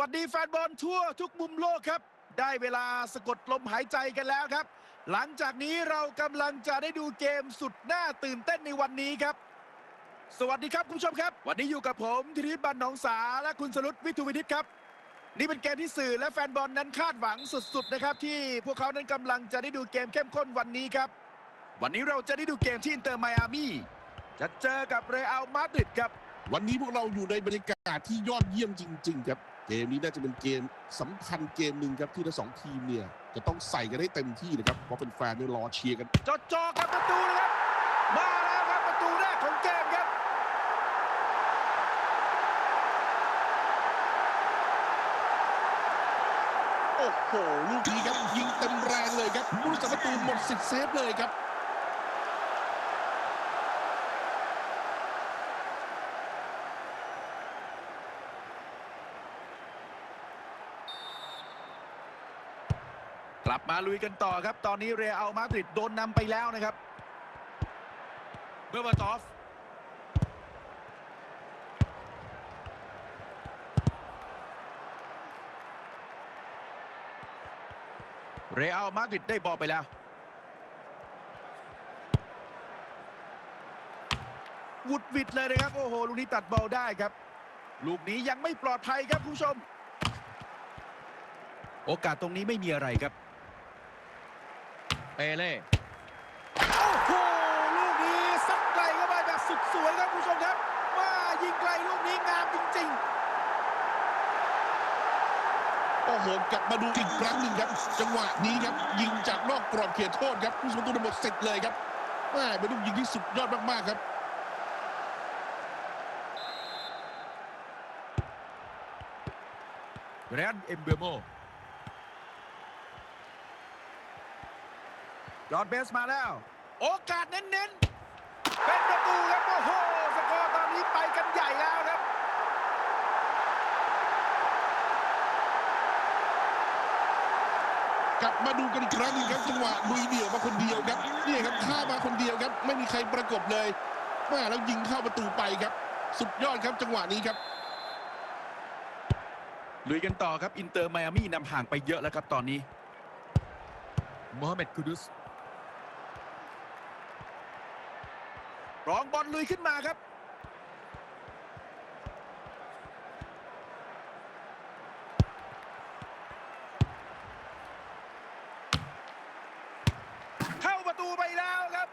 วัสดีแฟนบอลทั่วทุกมุมโลกครับ ได้เวลาสะกดลมหายใจกันแล้วครับ หลังจากนี้เรากำลังจะได้ดูเกมสุดน่าตื่นเต้นในวันนี้ครับ สวัสดีครับคุณผู้ชมครับ วันนี้อยู่กับผมธีรบันหนองสาและคุณสรุตวิทูวินิตครับ นี่เป็นเกมที่สื่อและแฟนบอลนั้นคาดหวังสุดๆนะครับ ที่พวกเขานั้นกำลังจะได้ดูเกมเข้มข้นวันนี้ครับ วันนี้เราจะได้ดูเกมที่อินเตอร์ไมอามี่จะเจอกับเรอัลมาดริดครับ วันนี้พวกเราอยู่ในบรรยากาศที่ยอดเยี่ยมจริง ๆ ครับ เกมนี้น่าจะเป็นเกมสำคัญเกมหนึ่งครับที่ทั้งสองทีมเนี่ยจะต้องใส่กันให้เต็มที่นะครับเพราะเป็นแฟนเนี่ยรอเชียร์กันจอจอกับประตูนะครับมาแล้วครับประตูแรกของเกมครับโอ้โหลูกนี้ครับยิงเต็มแรงเลยครับผู้รักษาประตูหมดสิทธิ์เซฟเลยครับ กลับมาลุยกันต่อครับ ตอนนี้เรอัลมาดริดโดนนำไปแล้วนะครับเบอร์บาตอฟเรอัลมาดริดได้บอลไปแล้ววุดวิดเลยนะครับ โอ้โห ลูกนี้ตัดบอลได้ครับ ลูกนี้ยังไม่ปลอดภัยครับคุณผู้ชม โอกาสตรงนี้ไม่มีอะไรครับ เปเล่โอ้โหลูกนี้ซัดไกลเข้าไปแบบสุดสวยครับคุณผู้ชมครับว่ายิงไกลลูกนี้งามจริง โอ้โห กลับมาดูอีกครั้งหนึ่งครับ จังหวะนี้ครับ ยิงจากนอกกรอบเขตโทษครับผู้รักษาประตูหมดสิทธิ์เลยครับแม่เป็นลูกยิงที่สุดยอดมากๆครับๆเรอันเอ็มเบโม ยอดเบสมาแล้ว โอกาสเน้นๆ เป็นประตูครับโอ้โหสกอร์ตอนนี้ไปกันใหญ่แล้วครับกลับมาดูกันอีกครั้งหนึงครับจังหวะลุยเดี่ยวมาคนเดียวครับนี่ครับข้ามาคนเดียวครับ ไม่มีใครประกบเลยแม่แล้วยิงเข้าประตูไปครับ สุดยอดครับจังหวะนี้ครับลุยกันต่อครับ อินเตอร์ไมอามี่นำห่างไปเยอะแล้วครับตอนนี้โมฮัมเหม็ดคูดุส รองบอลลุยขึ้นมาครับ เข้าประตูไปแล้วครับ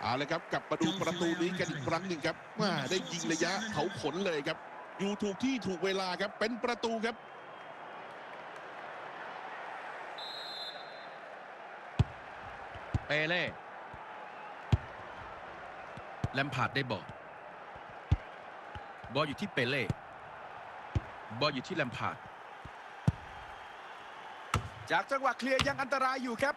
เอาเลยครับกลับมาดูประตูนี้กันอีกครั้งหนึ่งครับว่าได้ยิงระยะเผาขนเลยครับ อยู่ถูกที่ถูกเวลาครับเป็นประตูครับ เปเล่แลมพาร์ดได้บอลบอลอยู่ที่เปเล่บอลอยู่ที่แลมพาร์ดจากจังหวะเคลียร์ยังอันตรายอยู่ครับ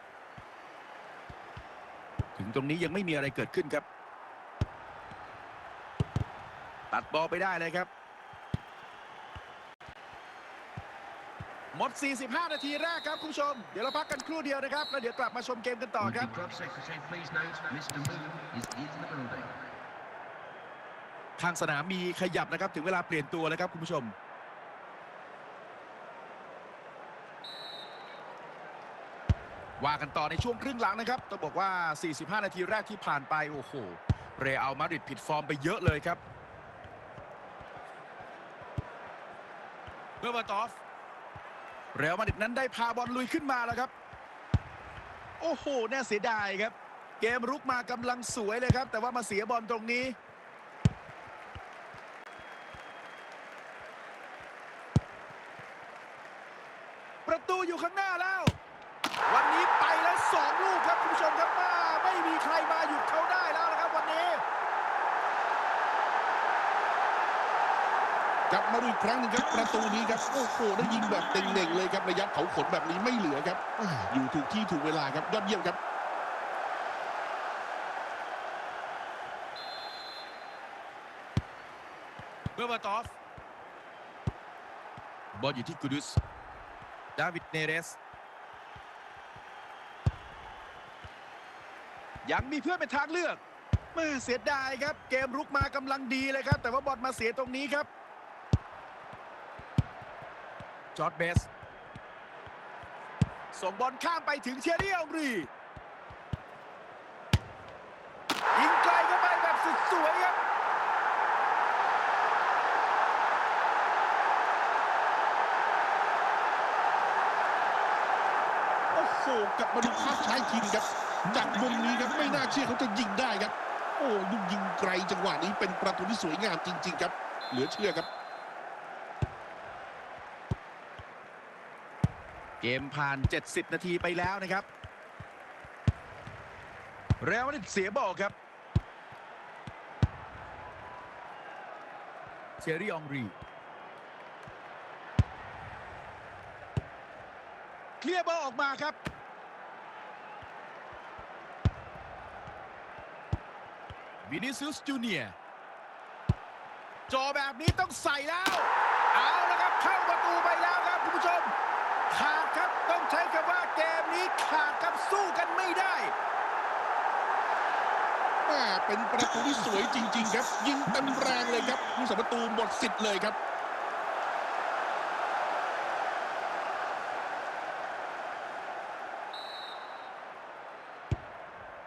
ถึงตรงนี้ยังไม่มีอะไรเกิดขึ้นครับ ตัดบอลไปได้เลยครับ หมด 45 นาทีแรกครับคุณผู้ชม เดี๋ยวเราพักกันครู่เดียวนะครับ แล้วเดี๋ยวกลับมาชมเกมกันต่อ Would ครับ the club secretary please note Mr. Moon is in the building. ทางสนามมีขยับนะครับ ถึงเวลาเปลี่ยนตัวแล้วครับคุณผู้ชม ว่ากันต่อในช่วงครึ่งหลังนะครับ ต้องบอกว่า 45 นาทีแรกที่ผ่านไป โอ้โห เรอัลมาดริดผิดฟอร์มไปเยอะเลยครับเบอร์บาตอฟ เรอัลมาดริดนั้นได้พาบอลลุยขึ้นมาแล้วครับ โอ้โห น่าเสียดายครับ เกมรุกมากำลังสวยเลยครับ แต่ว่ามาเสียบอลตรงนี้ ประตูอยู่ข้างหน้าแล้ว วันนี้ไปแล้วสองลูกครับคุณผู้ชมครับว่าไม่มีใครมาหยุดเขาได้แล้วนะครับวันนี้ กลับมาดูอีกครั้งหนึ่งครับประตูนี้ครับโอ้โหได้ยิงแบบเต็งๆเลยครับระยะเผาขนแบบนี้ไม่เหลือครับอ่าอยู่ถูกที่ถูกเวลาครับยอดเยี่ยมครับ เบอร์บาตอฟบอลอยู่ที่กูดุสดาวิดเนเรส ยังมีเพื่อนเป็นทางเลือกแม่เสียดายครับ เกมรุกมากำลังดีเลยครับ แต่ว่าบอลมาเสียตรงนี้ครับ จอร์ดเบส ส่งบอลข้ามไปถึงเชียรี่องรียิงไกลเข้าไปแบบสุดสวยครับโอ้โหกลับมาดูภาพช้าอีกทีนึงครับ จากมุมนี้ครับไม่น่าเชื่อเขาจะยิงได้ครับ โอ้ลูกยิงไกลจังหวะนี้เป็นประตูที่สวยงามจริง ๆ ครับ เหลือเชื่อครับ เกมผ่าน 70 นาทีไปแล้วนะครับ เรอัลมาดริดเสียบอลครับเชอรี่องรีเคลียร์บอลออกมาครับ วินิซิอุสจูเนียร์จอแบบนี้ต้องใส่แล้ว เอาละครับ เข้าประตูไปแล้วครับ คุณผู้ชม ขาดครับต้องใช้คำว่าเกมนี้ขาดครับสู้กันไม่ได้แม่เป็นประตูที่สวยจริง ๆ ครับ ยิงเต็มแรงเลยครับผู้สัมประตูหมดสิทธิ์เลยครับ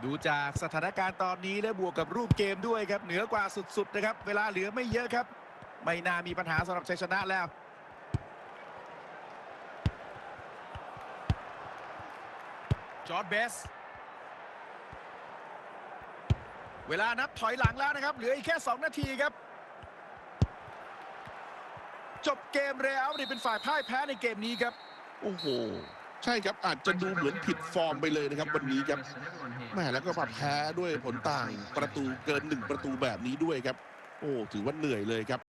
ดูจากสถานการณ์ตอนนี้และบวกกับรูปเกมด้วยครับ เหนือกว่าสุด ๆ นะครับ เวลาเหลือไม่เยอะครับ ไม่น่ามีปัญหาสำหรับชัยชนะแล้ว จอร์ดเบส เวลานับถอยหลังแล้วนะครับ เหลืออีกแค่ 2 นาทีครับ จบเกมเรอัลมาดริดเป็นฝ่ายพ่ายแพ้ในเกมนี้ครับ โอ้โห ใช่ครับอาจจะดูเหมือนผิดฟอร์มไปเลยนะครับ วันนี้ครับแม่แล้วก็มาแพ้ด้วยผลต่างประตูเกินหนึ่งประตูแบบนี้ด้วยครับ โอ้ถือว่าเหนื่อยเลยครับ